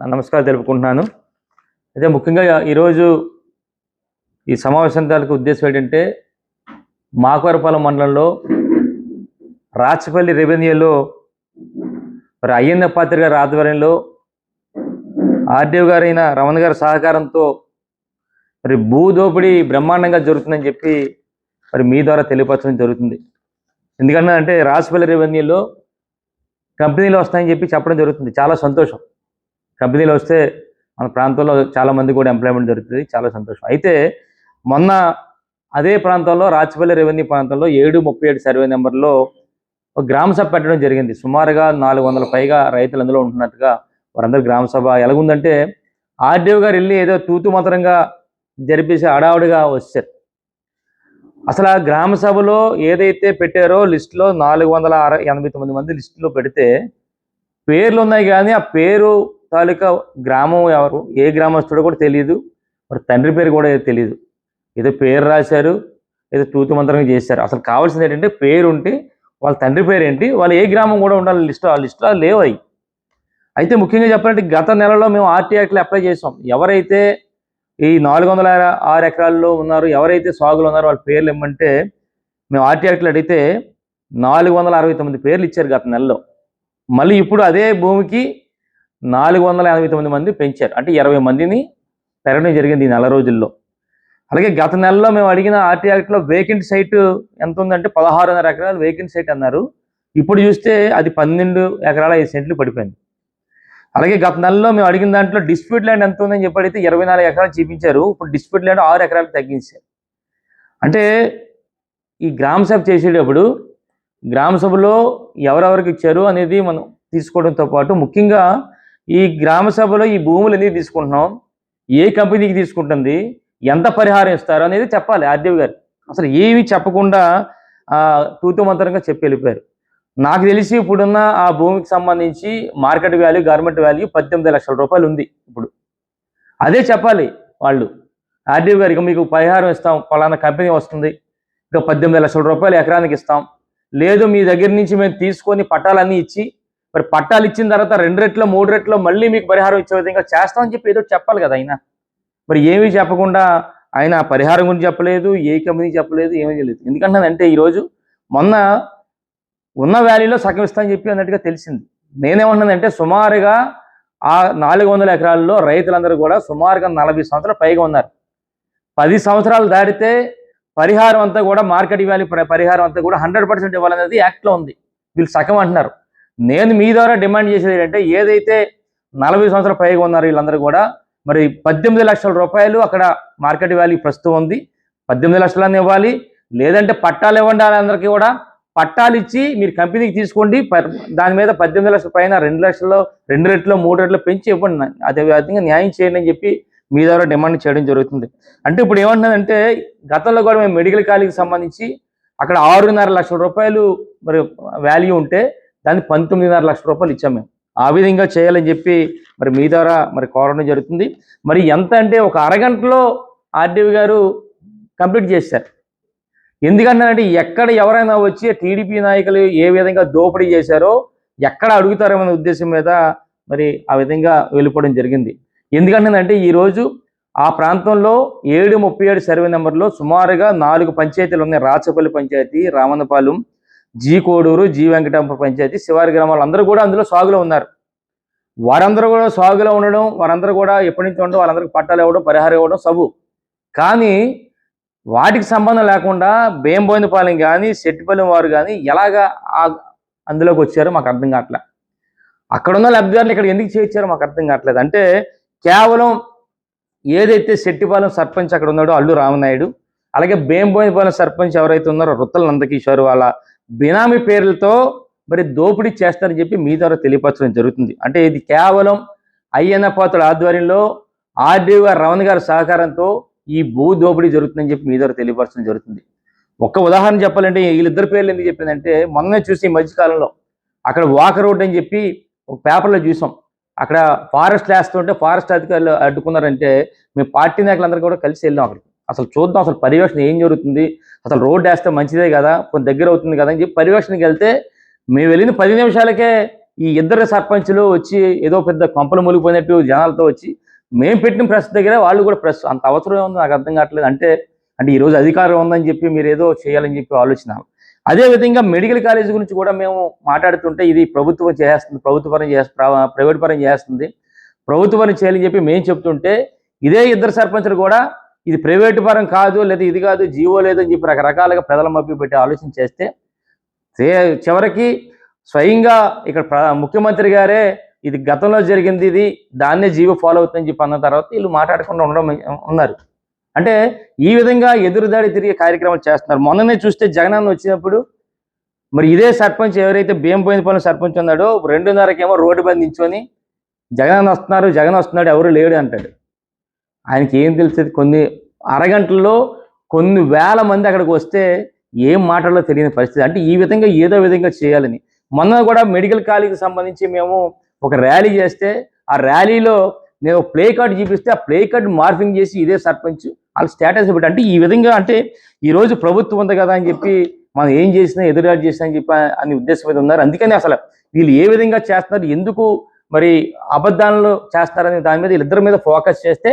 నమస్కారం తెలుపుకుంటున్నాను. అయితే ముఖ్యంగా ఈరోజు ఈ సమావేశం తాలూకు ఉద్దేశం ఏంటంటే మాకవరపాలెం మండలంలో రాచపల్లి రెవెన్యూలో మరి అయ్యన్న పాత్రి గారి ఆధ్వర్యంలో ఆర్డీఓ గారైన రమణ గారి సహకారంతో మరి భూ దోపిడీ బ్రహ్మాండంగా జరుగుతుందని చెప్పి మరి మీ ద్వారా తెలియపరచడం జరుగుతుంది. ఎందుకంటే అంటే రాచపల్లి రెవెన్యూలో కంపెనీలు వస్తాయని చెప్పి చెప్పడం జరుగుతుంది. చాలా సంతోషం. కంపెనీలు వస్తే మన ప్రాంతంలో చాలా మంది కూడా ఎంప్లాయ్మెంట్ జరుగుతుంది చాలా సంతోషం. అయితే మొన్న అదే ప్రాంతంలో రాచపల్లి రెవెన్యూ ప్రాంతంలో ఏడు ముప్పై ఏడు సర్వే నెంబర్లో ఒక గ్రామ సభ పెట్టడం జరిగింది. సుమారుగా నాలుగు వందల పైగా రైతులు అందులో ఉంటున్నట్టుగా వారందరూ గ్రామ సభ ఎలాగుందంటే ఆర్డీఓ గారు వెళ్ళి ఏదో తూతు మంత్రంగా జరిపేసి హడావుడిగా వచ్చారు. అసలు ఆ గ్రామ సభలో ఏదైతే పెట్టారో లిస్టులో నాలుగు వందల అరవై ఎనభై తొమ్మిది మంది లిస్టులో పెడితే పేర్లు ఉన్నాయి కానీ ఆ పేరు తాలూకా గ్రామం ఎవరు ఏ గ్రామస్తుడో కూడా తెలియదు మరి తండ్రి పేరు కూడా తెలియదు ఏదో పేరు రాశారు ఏదో తూతు మంత్రంగా చేశారు. అసలు కావాల్సింది ఏంటంటే పేరు ఉంటే వాళ్ళ తండ్రి పేరు ఏంటి వాళ్ళు ఏ గ్రామం కూడా ఉండాలి లిస్ట్ ఆ లిస్టులో లేవు అవి. అయితే ముఖ్యంగా చెప్పాలంటే గత నెలలో మేము ఆర్టీ యాక్ట్లో అప్లై చేసాం ఎవరైతే ఈ నాలుగు వందల ఆరు ఎకరాల్లో ఉన్నారు ఎవరైతే సాగులు ఉన్నారో వాళ్ళ పేర్లు ఇమ్మంటే మేము ఆర్టీ యాక్ట్లో అడిగితే నాలుగు వందల అరవై తొమ్మిది పేర్లు ఇచ్చారు గత నెలలో. మళ్ళీ ఇప్పుడు అదే భూమికి నాలుగు వందల ఎనభై తొమ్మిది మంది పెంచారు. అంటే ఇరవై మందిని పెరగడం జరిగింది ఈ నెల రోజుల్లో. అలాగే గత నెలలో మేము అడిగిన ఆర్టీ యాక్ట్లో వేకెంట్ సైట్ ఎంత ఉందంటే పదహారున్నర ఎకరాలు వేకెంట్ సైట్ అన్నారు. ఇప్పుడు చూస్తే అది పన్నెండు ఎకరాల ఐదు సెంట్లు పడిపోయింది. అలాగే గత నెలలో మేము అడిగిన దాంట్లో డిస్ప్యూట్ ల్యాండ్ ఎంత ఉందని చెప్పి అడిగితే ఇరవై నాలుగు ఎకరాలు చూపించారు. ఇప్పుడు డిస్ప్యూట్ ల్యాండ్ ఆరు ఎకరాలు తగ్గించారు. అంటే ఈ గ్రామ సభ చేసేటప్పుడు గ్రామ సభలో ఎవరెవరికి ఇచ్చారు అనేది మనం తీసుకోవడంతో పాటు ముఖ్యంగా ఈ గ్రామ సభలో ఈ భూములు ఎందుకు తీసుకుంటున్నాం? ఏ కంపెనీకి తీసుకుంటుంది? ఎంత పరిహారం ఇస్తారు? అనేది చెప్పాలి ఆర్డీఓ గారు. అసలు ఏమీ చెప్పకుండా ఆ, చెప్పి వెళ్ళిపోయారు. నాకు తెలిసి ఇప్పుడున్న ఆ భూమికి సంబంధించి మార్కెట్ వాల్యూ గవర్నమెంట్ వాల్యూ పద్దెనిమిది లక్షల రూపాయలు ఉంది ఇప్పుడు. అదే చెప్పాలి వాళ్ళు. ఆర్డీఓ గారు ఇక మీకు పరిహారం ఇస్తాం పలానా కంపెనీ వస్తుంది ఇంకా పద్దెనిమిది లక్షల రూపాయలు ఎకరానికి ఇస్తాం. లేదు మీ దగ్గర నుంచి మేము తీసుకొని పట్టాలన్నీ ఇచ్చి మరి పట్టాలు ఇచ్చిన తర్వాత రెండు రెట్లో మూడు రెట్లో మళ్ళీ మీకు పరిహారం ఇచ్చే విధంగా చేస్తామని చెప్పి ఏదో చెప్పాలి కదా ఆయన. మరి ఏమీ చెప్పకుండా ఆయన పరిహారం గురించి చెప్పలేదు ఏ కంపెనీ చెప్పలేదు ఏమీ చేయలేదు ఎందుకంటే ఈరోజు మొన్న ఉన్న వ్యాలీలో సగం ఇస్తామని చెప్పి అన్నట్టుగా తెలిసింది. నేనేమంటున్నానంటే సుమారుగా ఆ నాలుగు వందల ఎకరాల్లో రైతులందరూ కూడా సుమారుగా నలభై సంవత్సరాలు పైగా ఉన్నారు. పది సంవత్సరాలు దాటితే పరిహారం అంతా కూడా మార్కెట్ వాల్యూ పరిహారం అంతా కూడా హండ్రెడ్ పర్సెంట్ ఇవ్వాలనేది యాక్ట్లో ఉంది. వీళ్ళు సగం అంటున్నారు. నేను మీ ద్వారా డిమాండ్ చేసేది ఏంటంటే ఏదైతే నలభై సంవత్సరాల పైగా ఉన్నారు వీళ్ళందరూ కూడా మరి పద్దెనిమిది లక్షల రూపాయలు అక్కడ మార్కెట్ వాల్యూ ప్రస్తుతం ఉంది. పద్దెనిమిది లక్షలన్నీ ఇవ్వాలి. లేదంటే పట్టాలు ఇవ్వండి వాళ్ళందరికీ కూడా. పట్టాలు ఇచ్చి మీరు కంపెనీకి తీసుకోండి. దాని మీద పద్దెనిమిది లక్షల పైన రెండు లక్షల్లో రెండు రెట్లో మూడు రెట్లో పెంచి ఇవ్వండి. అదే విధంగా న్యాయం చేయండి అని చెప్పి మీ ద్వారా డిమాండ్ చేయడం జరుగుతుంది. అంటే ఇప్పుడు ఏమంటున్నదంటే గతంలో కూడా మేము మెడికల్ కాలేజీకి సంబంధించి అక్కడ ఆరున్నర లక్షల రూపాయలు మరి వాల్యూ ఉంటే దాన్ని పంతొమ్మిదిన్నర లక్షల రూపాయలు ఇచ్చాం మేము. ఆ విధంగా చేయాలని చెప్పి మరి మీ ద్వారా మరి కోరడం జరుగుతుంది. మరి ఎంత అంటే ఒక అరగంటలో ఆర్డీవి గారు కంప్లీట్ చేశారు. ఎందుకంటే ఎక్కడ ఎవరైనా వచ్చి టీడీపీ నాయకులు ఏ విధంగా దోపిడీ చేశారో ఎక్కడ అడుగుతారేమనే ఉద్దేశం మీద మరి ఆ విధంగా వెళ్ళిపోవడం జరిగింది. ఎందుకంటే ఈరోజు ఆ ప్రాంతంలో ఏడు ముప్పై ఏడు సర్వే నెంబర్లో సుమారుగా నాలుగు పంచాయతీలు ఉన్నాయి. రాచపల్లి పంచాయతీ రామన్నపాలెం జీ కోడూరు జీ వెంకటాంప పంచాయతీ శివారి గ్రామాలు అందరూ కూడా అందులో సాగులో ఉన్నారు. వారందరూ కూడా సాగులో ఉండడం వారందరూ కూడా ఎప్పటి నుంచి ఉండడం వాళ్ళందరికీ పట్టాలు ఇవ్వడం పరిహారం ఇవ్వడం సబు కానీ వాటికి సంబంధం లేకుండా బేంబోయినపాలెం కానీ సెట్టిపల్లి వారు కానీ ఎలాగా అందులోకి వచ్చారో మాకు అర్థం కావట్లేదు అక్కడ ఉన్న లబ్ధిదారులు ఇక్కడ ఎందుకు చేయించారో మాకు అర్థం కావట్లేదు. అంటే కేవలం ఏదైతే సెట్టిపాలెం సర్పంచ్ అక్కడ ఉన్నాడో అల్లు రామనాయుడు అలాగే బేంబోయినపాలెం సర్పంచ్ ఎవరైతే ఉన్నారో రుత్తల నందకిషోర్ వాళ్ళ బినామీ పేర్లతో మరి దోపిడీ చేస్తారని చెప్పి మీ ద్వారా తెలియపరచడం జరుగుతుంది. అంటే ఇది కేవలం అయ్యన్న పాత్రుల ఆధ్వర్యంలో ఆర్డీఓ గారు రమణ గారి సహకారంతో ఈ భూ దోపిడీ జరుగుతుందని చెప్పి మీ ద్వారా తెలియపరచడం జరుగుతుంది. ఒక్క ఉదాహరణ చెప్పాలంటే వీళ్ళిద్దరు పేర్లు ఎందుకు చెప్పిందంటే మొన్న చూసి ఈ మధ్యకాలంలో అక్కడ వాక రోడ్ అని చెప్పి ఒక పేపర్లో చూసాం. అక్కడ ఫారెస్ట్ వేస్తుంటే ఫారెస్ట్ అధికారులు అడ్డుకున్నారంటే మేము పార్టీ నాయకులందరూ కూడా కలిసి వెళ్ళాం అక్కడికి. అసలు చూద్దాం అసలు పర్యవేక్షణ ఏం జరుగుతుంది? అసలు రోడ్ వేస్తే మంచిదే కదా? కొంత దగ్గర అవుతుంది కదా? అని చెప్పి పర్యవేక్షణకి వెళ్తే మేము వెళ్ళిన పది నిమిషాలకే ఈ ఇద్దరు సర్పంచ్లు వచ్చి ఏదో పెద్ద కొంపలు మూలిగిపోయినట్టు జనాలతో వచ్చి మేము పెట్టిన ప్రెస్ దగ్గర వాళ్ళు కూడా ప్రెస్ అంత అవసరం ఉంది నాకు అర్థం కావట్లేదు. అంటే అంటే ఈరోజు అధికారం ఉందని చెప్పి మీరు ఏదో చేయాలని చెప్పి ఆలోచన. అదే విధంగా మెడికల్ కాలేజ్ గురించి కూడా మేము మాట్లాడుతుంటే ఇది ప్రభుత్వం చేస్తుంది ప్రభుత్వ పరం చేస్తుంది ప్రైవేట్ పరం చేస్తుంది. ప్రభుత్వ పరం చేయాలని చెప్పి మేము చెప్తుంటే ఇదే ఇద్దరు సర్పంచ్లు కూడా ఇది ప్రైవేట్ పరం కాదు లేదా ఇది కాదు జీవో లేదని చెప్పి రకరకాలుగా ప్రజల మభ్య పెట్టి ఆలోచన చేస్తే చివరికి స్వయంగా ఇక్కడ ప్ర- ముఖ్యమంత్రి గారే ఇది గతంలో జరిగింది ఇది దాన్నే జీవో ఫాలో అవుతుందని చెప్పి అన్న తర్వాత వీళ్ళు మాట్లాడకుండా ఉండడం ఉన్నారు. అంటే ఈ విధంగా ఎదురుదాడి తిరిగే కార్యక్రమాలు చేస్తున్నారు. మొన్ననే చూస్తే జగనన్న వచ్చినప్పుడు మరి ఇదే సర్పంచ్ ఎవరైతే బియ్యం పోయిన పనులు సర్పంచ్ ఉన్నాడో రెండున్నరకేమో రోడ్డు బంధించుకొని జగనన్న వస్తున్నారు జగన్ వస్తున్నాడు ఎవరు లేడు అంటాడు. ఆయనకి ఏం తెలుస్తుంది? కొన్ని అరగంటల్లో కొన్ని వేల మంది అక్కడికి వస్తే ఏం మాటల్లో తెలియని పరిస్థితి. అంటే ఈ విధంగా ఏదో విధంగా చేయాలని. మొన్న కూడా మెడికల్ కాలేజీకి సంబంధించి మేము ఒక ర్యాలీ చేస్తే ఆ ర్యాలీలో నేను ప్లే కార్డ్ చూపిస్తే ఆ ప్లే కార్డ్ మార్ఫింగ్ చేసి ఇదే సర్పంచ్ వాళ్ళ స్టేటస్ పెట్టి అంటే ఈ విధంగా అంటే ఈరోజు ప్రభుత్వం ఉంది కదా అని చెప్పి మనం ఏం చేసినా ఎదురాడు చేసినా అని చెప్పి అని ఉద్దేశం మీద ఉన్నారు. అందుకని అసలు వీళ్ళు ఏ విధంగా చేస్తున్నారు ఎందుకు మరి అబద్ధాలను చేస్తారనే దాని మీద వీళ్ళిద్దరి మీద ఫోకస్ చేస్తే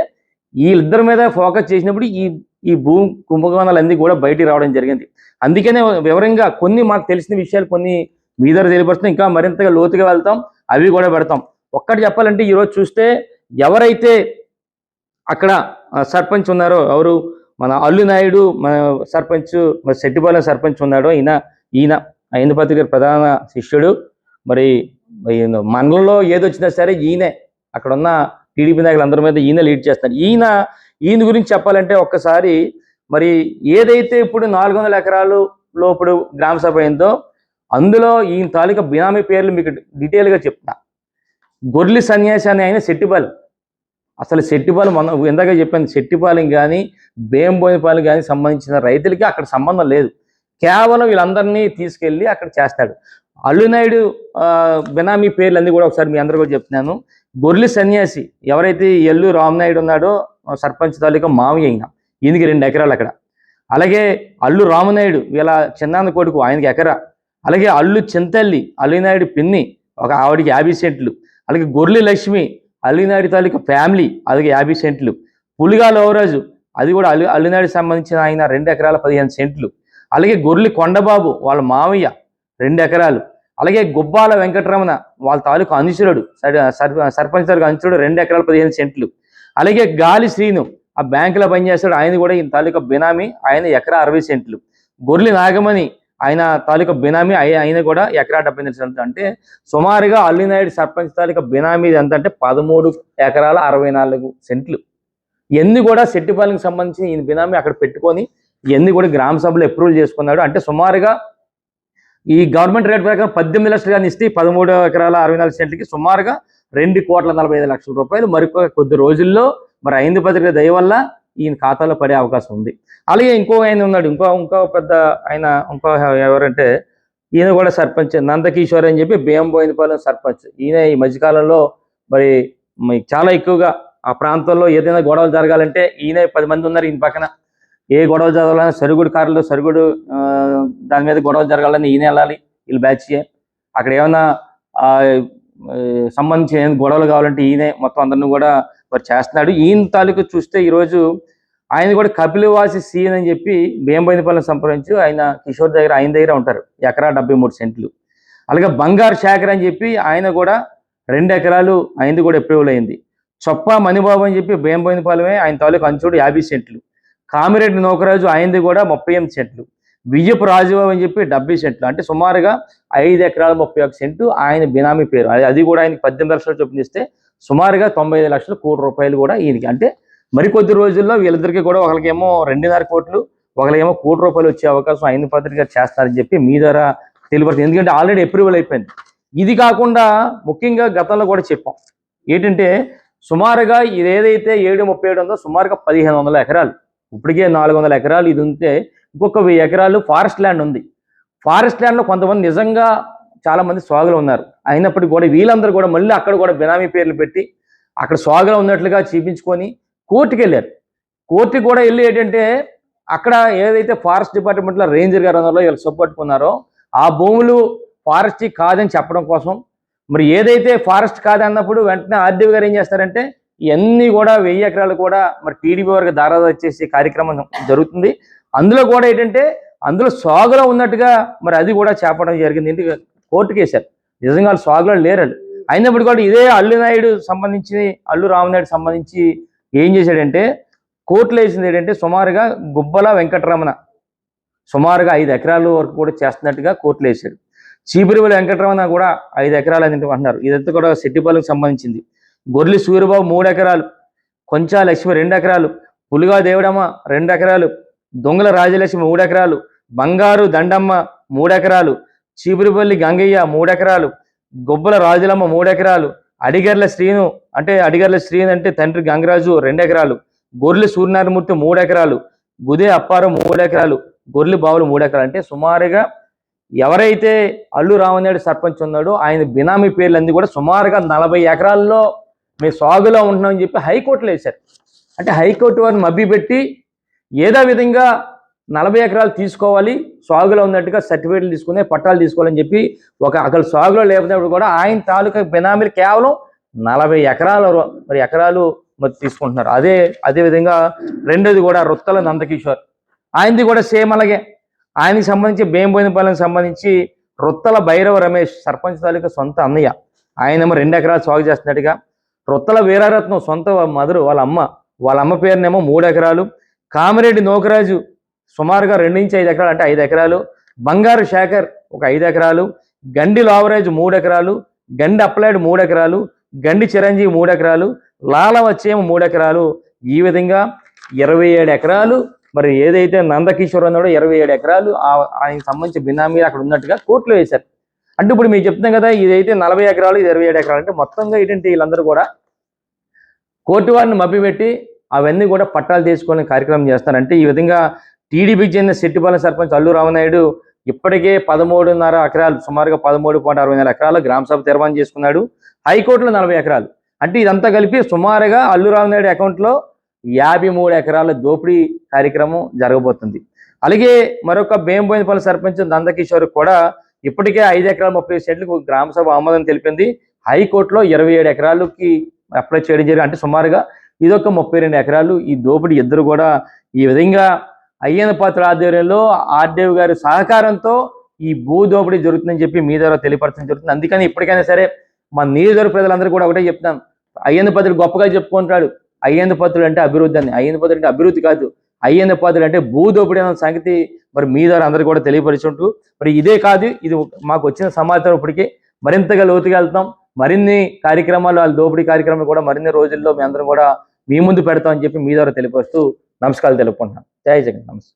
వీళ్ళిద్దరి మీద ఫోకస్ చేసినప్పుడు ఈ ఈ భూ కుంభకోణాలన్నీ కూడా బయటికి రావడం జరిగింది. అందుకనే వివరంగా కొన్ని మాకు తెలిసిన విషయాలు కొన్ని మీ దగ్గర తెలియపరుస్తాం. ఇంకా మరింతగా లోతుగా వెళ్తాం. అవి కూడా పెడతాం. ఒక్కటి చెప్పాలంటే ఈరోజు చూస్తే ఎవరైతే అక్కడ సర్పంచ్ ఉన్నారో ఎవరు? మన అల్లు నాయుడు మన సర్పంచ్ మరి శెట్టిపాలెం సర్పంచ్ ఉన్నాడో. ఈయన ఈయన ఐందుపతి గారి ప్రధాన శిష్యుడు. మరి మండలంలో ఏదొచ్చినా సరే ఈయనే. అక్కడ ఉన్న టీడీపీ నాయకులందరి మీద ఈయన లీడ్ చేస్తారు ఈయన ఈయన గురించి చెప్పాలంటే ఒక్కసారి మరి ఏదైతే ఇప్పుడు నాలుగు వందల ఎకరాలు లోపుడు గ్రామ సభ అయిందో అందులో ఈయన తాలూకా బినామీ పేర్లు మీకు డీటెయిల్గా చెప్తా. గొర్లి సన్యాసి అని ఆయన శెట్టిపాలెం. అసలు శెట్టిపాలెం మన ఇందాక చెప్పాను శెట్టిపాలెం కానీ బేంబోయిపాలెం కానీ సంబంధించిన రైతులకి అక్కడ సంబంధం లేదు. కేవలం వీళ్ళందరినీ తీసుకెళ్ళి అక్కడ చేస్తాడు. అల్లునాయుడు బినామీ పేర్లు అన్ని కూడా ఒకసారి మీ అందరూ కూడా చెప్తున్నాను. గొర్రెలి సన్యాసి ఎవరైతే ఎల్లు రామనాయుడు ఉన్నాడో సర్పంచ్ తాలూకా మామయ్య అయిన ఈయనకి రెండు ఎకరాలు అక్కడ. అలాగే అల్లు రామనాయుడు వీళ్ళ చిన్నాన్న కొడుకు ఆయనకి ఎకరా. అలాగే అల్లు చింతల్లి అల్లినాయుడు పిన్ని ఒక ఆవిడకి యాభై సెంట్లు. అలాగే గొర్రెలి లక్ష్మి అల్లినాయుడు తాలూకా ఫ్యామిలీ అలాగే యాభై సెంట్లు. పులిగా లోవరాజు అది కూడా అల్లు అల్లినాయుడు సంబంధించిన ఆయన రెండు ఎకరాల పదిహేను సెంట్లు. అలాగే గొర్రెలి కొండబాబు వాళ్ళ మామయ్య రెండు ఎకరాలు. అలాగే గుబ్బాల వెంకటరమణ వాళ్ళ తాలూకా అనుచరుడు సర్- సర్పంచ్ తాలూకు అనుచరుడు రెండు ఎకరాల పదిహేను సెంట్లు. అలాగే గాలి శ్రీను ఆ బ్యాంకులో పనిచేస్తాడు ఆయన కూడా ఈయన తాలూకా బినామీ ఆయన ఎకరా అరవై సెంట్లు. గొర్రెలి నాగమణి ఆయన తాలూకా బినామీ ఆయన కూడా ఎకరా డెబ్బై ఎనిమిది సెంట్లు. అంటే సుమారుగా అల్లినాయుడు సర్పంచ్ తాలూకా బినామీ ఎంత అంటే పదమూడు ఎకరాల అరవై నాలుగు సెంట్లు. ఎన్ని కూడా సెట్టిపాలెంకి సంబంధించి ఈయన బినామీ అక్కడ పెట్టుకొని ఇవన్నీ కూడా గ్రామ సభలో అప్రూవల్ చేసుకున్నాడు. అంటే సుమారుగా ఈ గవర్నమెంట్ రేట్ ప్రకారం పద్దెనిమిది లక్షలు కానీ ఇస్తే పదమూడు ఎకరాల అరవై నాలుగు సెంట్లకి సుమారుగా రెండు కోట్ల నలభై ఐదు లక్షల రూపాయలు. మరి కొద్ది రోజుల్లో మరి ఐదు పత్రిక దయ వల్ల ఈయన ఖాతాలో పడే అవకాశం ఉంది. అలాగే ఇంకో ఆయన ఉన్నాడు. ఇంకో ఇంకో పెద్ద ఆయన ఇంకో ఎవరంటే ఈయన కూడా సర్పంచ్ నందకిషోర్ అని చెప్పి బియ్యంబోయినపాలెం సర్పంచ్. ఈయన ఈ మధ్యకాలంలో మరి చాలా ఎక్కువగా ఆ ప్రాంతంలో ఏదైనా గొడవలు జరగాలంటే ఈయన పది మంది ఉన్నారు ఈయన పక్కన. ఏ గొడవలు జరగాలని సరుగుడు కారులో సరుగుడు ఆ, దాని మీద గొడవలు జరగాలని ఈయన వెళ్ళాలి వీళ్ళు బ్యాచ్ అక్కడ ఏమైనా ఆ, సంబంధించిన గొడవలు కావాలంటే ఈయనే మొత్తం అందరిని కూడా మరి చేస్తున్నాడు. ఈయన తాలూకు చూస్తే ఈరోజు ఆయన కూడా కపిలవాసి సీన్ అని చెప్పి భీమబైనపల్లి సంప్రదించి ఆయన కిషోర్ దగ్గర ఆయన దగ్గర ఉంటారు. ఎకరా డెబ్బై మూడు సెంట్లు. అలాగే బంగారు శాఖర్ అని చెప్పి ఆయన కూడా రెండు ఎకరాలు ఆయనది కూడా అప్రూవల్ అయింది. చొప్ప మణిబాబు అని చెప్పి భీమబైనపాలెమే ఆయన తాలూకు అంచుడు యాభై సెంట్లు. కామిరెడ్డి నౌకరాజు ఆయనది కూడా ముప్పై ఎనిమిది సెంట్లు. వియ్యపు రాజుబాబు అని చెప్పి డెబ్బై సెంట్లు. అంటే సుమారుగా ఐదు ఎకరాల ముప్పై ఒక సెంటు ఆయన బినామీ పేరు. అది- అది కూడా ఆయనకి పద్దెనిమిది లక్షలు చొప్పున ఇస్తే సుమారుగా తొంభై ఐదు లక్షల కోటి రూపాయలు కూడా ఈయనకి. అంటే మరికొద్ది రోజుల్లో వీళ్ళిద్దరికి కూడా ఒకరికేమో రెండున్నర కోట్లు ఒకరికేమో కోటి రూపాయలు వచ్చే అవకాశం ఆయన పత్రిక చేస్తారని చెప్పి మీ ద్వారా తెలియపడుతుంది ఎందుకంటే ఆల్రెడీ అప్రూవల్ అయిపోయింది. ఇది కాకుండా ముఖ్యంగా గతంలో కూడా చెప్పాం. ఏంటంటే సుమారుగా ఇది ఏదైతే ఏడు ముప్పై ఏడు ఉందో సుమారుగా పదిహేను వందల ఎకరాలు. ఇప్పటికే నాలుగు వందల ఎకరాలు ఇది ఉంటే ఇంకొక వెయ్యి ఎకరాలు ఫారెస్ట్ ల్యాండ్ ఉంది. ఫారెస్ట్ ల్యాండ్లో కొంతమంది నిజంగా చాలామంది స్వాగులు ఉన్నారు. అయినప్పటికీ కూడా వీళ్ళందరూ కూడా మళ్ళీ అక్కడ కూడా బినామీ పేర్లు పెట్టి అక్కడ స్వాగులు ఉన్నట్లుగా చూపించుకొని కోర్టుకి వెళ్ళారు. కోర్టుకి కూడా వెళ్ళి ఏంటంటే అక్కడ ఏదైతే ఫారెస్ట్ డిపార్ట్మెంట్లో రేంజర్ గారు ఉన్నారో వీళ్ళు సొప్పట్టుకున్నారో ఆ భూములు ఫారెస్ట్ కాదని చెప్పడం కోసం. మరి ఏదైతే ఫారెస్ట్ కాదన్నప్పుడు వెంటనే ఆర్డీఓ గారు ఏం చేస్తారంటే ఇవన్నీ కూడా వెయ్యి ఎకరాలు కూడా మరి టీడీపీ వరకు దారాదా వచ్చేసి కార్యక్రమం జరుగుతుంది. అందులో కూడా ఏంటంటే అందులో సాగులో ఉన్నట్టుగా మరి అది కూడా చేపడం జరిగింది. ఏంటి కోర్టు కేసారు. నిజంగా వాళ్ళు సాగులో లేరండి అయినప్పుడు కూడా ఇదే అల్లు నాయుడు సంబంధించి అల్లు రామనాయుడు సంబంధించి ఏం చేశాడంటే కోర్టులో వేసింది ఏంటంటే సుమారుగా గుబ్బల వెంకటరమణ సుమారుగా ఐదు ఎకరాల వరకు కూడా చేస్తున్నట్టుగా కోర్టులో వేశాడు చీపురివల్లి వెంకటరమణ కూడా ఐదు ఎకరాలు అని అంటున్నారు ఇదంతా కూడా సెట్టిపాలకు సంబంధించింది. గొర్లి సూర్యబాబు మూడు ఎకరాలు కొంచా లక్ష్మి రెండు ఎకరాలు పులిగా దేవుడమ్మ రెండు ఎకరాలు దొంగల రాజలక్ష్మి మూడు ఎకరాలు బంగారు దండమ్మ మూడు ఎకరాలు చీపురిపల్లి గంగయ్య మూడు ఎకరాలు గొబ్బల రాజులమ్మ మూడు ఎకరాలు అడిగర్ల శ్రీను అంటే అడిగర్ల శ్రీను అంటే తండ్రి గంగరాజు రెండు ఎకరాలు గొర్రెలి సూర్యనారాయణమూర్తి మూడు ఎకరాలు గుదే అప్పారం మూడు ఎకరాలు గొర్రెలి బావులు మూడు ఎకరాలు అంటే సుమారుగా ఎవరైతే అల్లు రామనాయుడు సర్పంచ్ ఉన్నాడో ఆయన బినామీ పేర్లన్నీ కూడా సుమారుగా నలభై ఎకరాల్లో మేము సాగులో ఉంటున్నామని చెప్పి హైకోర్టులో వేశారు. అంటే హైకోర్టు వారిని మభ్యపెట్టి ఏదో విధంగా నలభై ఎకరాలు తీసుకోవాలి సాగులో ఉన్నట్టుగా సర్టిఫికేట్లు తీసుకుని పట్టాలు తీసుకోవాలని చెప్పి ఒక అక్కడ సాగులో లేకపోతే కూడా ఆయన తాలూకా బినామీలు కేవలం నలభై ఎకరాల మరి ఎకరాలు మరి తీసుకుంటున్నారు. అదే అదే విధంగా రెండోది కూడా రొత్తల నందకిషోర్. ఆయనది కూడా సేమ్ అలాగే. ఆయనకి సంబంధించి బేంబోయినపాలెంకి సంబంధించి రొత్తల భైరవ రమేష్ సర్పంచ్ తాలూకా సొంత అన్నయ్య. ఆయనేమో రెండు ఎకరాలు సాగు చేస్తున్నట్టుగా రొత్తల వీరారత్నం సొంత మధురు వాళ్ళ అమ్మ. వాళ్ళ అమ్మ పేరునేమో మూడు ఎకరాలు. కామిరెడ్డి నోకరాజు సుమారుగా రెండు నుంచి ఐదు ఎకరాలు అంటే ఐదు ఎకరాలు. బంగారు శేఖర్ ఒక ఐదు ఎకరాలు. గండి లావరేజ్ మూడు ఎకరాలు. గండి అప్లైడ్ మూడు ఎకరాలు. గండి చిరంజీవి మూడు ఎకరాలు. లాల వచ్చేమో మూడు ఎకరాలు. ఈ విధంగా ఇరవై ఏడు ఎకరాలు. మరి ఏదైతే నందకిషోర్ అన్నాడో ఇరవై ఏడు ఎకరాలు. ఆ- ఆయనకి సంబంధించి బినామీలు అక్కడ ఉన్నట్టుగా కోర్టులో వేశారు. అంటే ఇప్పుడు మీకు చెప్తున్నాం కదా ఇదైతే నలభై ఎకరాలు ఇది ఇరవై ఏడు ఎకరాలు. అంటే మొత్తంగా ఏంటంటే వీళ్ళందరూ కూడా కోర్టు వారిని మభ్యపెట్టి అవన్నీ కూడా పట్టాలు తీసుకొని కార్యక్రమం చేస్తారంటే ఈ విధంగా టీడీపీకి చెందిన సెట్టిపాలెం సర్పంచ్ అల్లు రామనాయుడు ఇప్పటికే పదమూడున్నర ఎకరాలు సుమారుగా పదమూడు పాయింట్ అరవై నాలుగు ఎకరాలు గ్రామసభ తీర్మానం చేసుకున్నాడు. హైకోర్టులో నలభై ఎకరాలు. అంటే ఇదంతా కలిపి సుమారుగా అల్లు రామనాయుడు అకౌంట్లో యాభై మూడు ఎకరాల దోపిడీ కార్యక్రమం జరగబోతుంది. అలాగే మరొక బేంబోయినపల్లి సర్పంచ్ నందకిషోర్ కూడా ఇప్పటికే ఐదు ఎకరాల ముప్పై సెంట్లకు గ్రామ సభ ఆమోదం తెలిపింది. హైకోర్టులో ఇరవై ఏడు ఎకరాలకి అప్లై చేయడం జరిగింది. అంటే సుమారుగా ఇదొక ముప్పై రెండు ఎకరాలు ఈ దోపిడీ ఇద్దరు కూడా ఈ విధంగా అయ్యన పాత్ర ఆధ్వర్యంలో ఆర్డీఓ గారి సహకారంతో ఈ భూ దోపిడీ జరుగుతుందని చెప్పి మీ ద్వారా తెలియపరచడం జరుగుతుంది. అందుకని ఇప్పటికైనా సరే మన నియోజకవర్గ ప్రజలందరూ కూడా ఒకటే చెప్తాం అయ్యన్న పత్రుడు గొప్పగా చెప్పుకుంటాడు అయ్యన్న పత్రుడు అంటే అభివృద్ధి అని. అయ్యన్న పత్రుడు అంటే అభివృద్ధి కాదు. అయ్యన్న పాత్రుడు అంటే భూ దోపిడీ అన్న సంగతి మరి మీ ద్వారా అందరూ కూడా తెలియపరుచుంటూ మరి ఇదే కాదు ఇది మాకు వచ్చిన సమాచారం ఇప్పటికే. మరింతగా లోతుగా వెళ్తాం. మరిన్ని కార్యక్రమాలు వాళ్ళ దోపిడీ కార్యక్రమాలు కూడా మరిన్ని రోజుల్లో మీ అందరం కూడా మీ ముందు పెడతామని చెప్పి మీ ద్వారా తెలియపరుస్తూ నమస్కారాలు తెలుపుకుంటున్నాం. జై జగన్ నమస్తే.